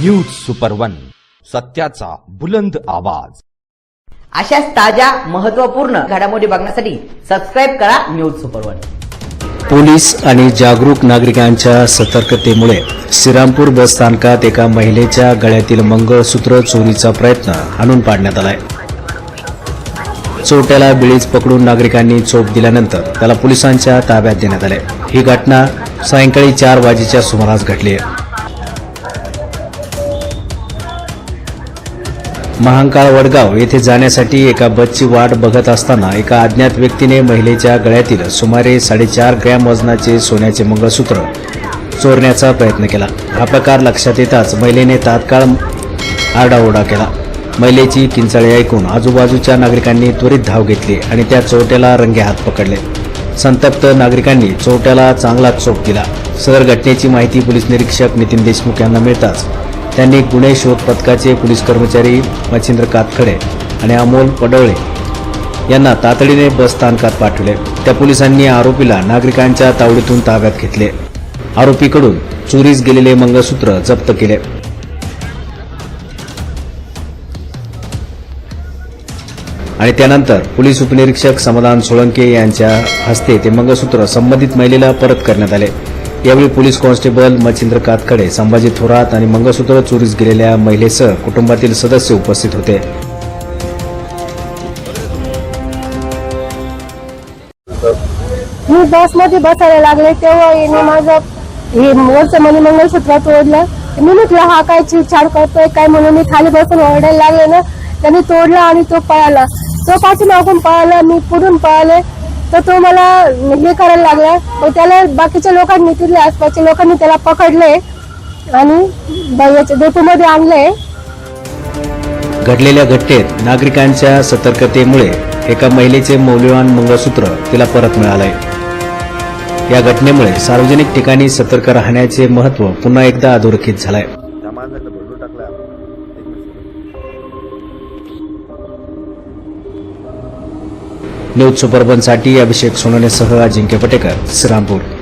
News super one सत्याचा बुलंद आवाज. अशाच ताज्या महत्त्वपूर्ण घडामोडी बघण्यासाठी सबस्क्राईब करा न्यूज सुपर वन पोलीस आणि जागरूक नागरिकांच्या सतर्कतेमुळे श्रीरामपूर बस स्थानकात एका महिलेच्या गळ्यातील मंगळसूत्र चोरीचा प्रयत्न हाणून पाडण्यात आलाय. चोरट्याला बिळीच पकडून नागरिकांनी चोप दिल्यानंतर त्याला पोलिसांच्या ताब्यात देण्यात आले ही घटना सायंकाळी चार वाजेच्या सुमारास घडली आहे. महांकाळ वडगाव येथे जाण्यासाठी एका बसची वाट बघत असताना एका अज्ञात व्यक्तीने महिलेच्या गळ्यातील सुमारे साडेचार ग्रॅम वजनाचे सोन्याचे मंगळसूत्र चोरण्याचा प्रयत्न केला. हा प्रकार लक्षात येताच महिलेने तात्काळ आरडाओरडा केला. महिलेची किंचाळी ऐकून आजूबाजूच्या नागरिकांनी त्वरित धाव घेतली आणि त्या चोरट्याला रंगे हात पकडले. संतप्त नागरिकांनी चोरट्याला चांगला चोप दिला. सदर घटनेची माहिती पोलीस निरीक्षक नितीन देशमुख यांना मिळताच त्यांनी गुन्हे शोध पथकाचे पोलीस कर्मचारी मच्छिंद्र कातखडे आणि अमोल पडवळे यांना तातडीने बस स्थानकात पाठवले. त्या पोलिसांनी आरोपीला नागरिकांच्या तावडीतून ताब्यात घेतले. आरोपीकडून चोरीस गेलेले मंगळसूत्र जप्त केले. आणि त्यानंतर पोलीस उपनिरीक्षक समाधान सोळंके यांच्या हस्ते ते मंगळसूत्र संबंधित महिलेला परत करण्यात आले. यावेळी पोलीस कॉन्स्टेबल मच्छिंद्र कातकडे संभाजी थोरात आणि मंगळसूत्र चोरीस गेलेल्या महिलेसह कुटुंबातील सदस्य उपस्थित होते. मी बसमध्ये बसायला लागले तेव्हा येणे माझं हे वरचं मनी मंगळसूत्र तोडलं. मी म्हटलं हा काय चिडछाड करतोय काय म्हणून मी खाली बसून ओरडायला लागले ना? त्यांनी तोडला आणि तो पळाला. तो पाठीमागून पळाला मी पुढून पळाले. तर तो मला हे करायला लागला. मग त्याला बाकीच्या लोकांनी तिथल्या आसपासच्या लोकांनी त्याला पकडले आणि डेपोमध्ये आणले. घडलेल्या घटनेत नागरिकांच्या सतर्कतेमुळे एका महिलेचे मौल्यवान मंगळसूत्र तिला परत मिळालंय. या घटनेमुळे सार्वजनिक ठिकाणी सतर्क राहण्याचे महत्त्व पुन्हा एकदा अधोरेखित झालंय. न्यूज सुपरबनसाठी अभिषेक सोनवणेसह अजिंक्य पटेकर श्रीरामपूर.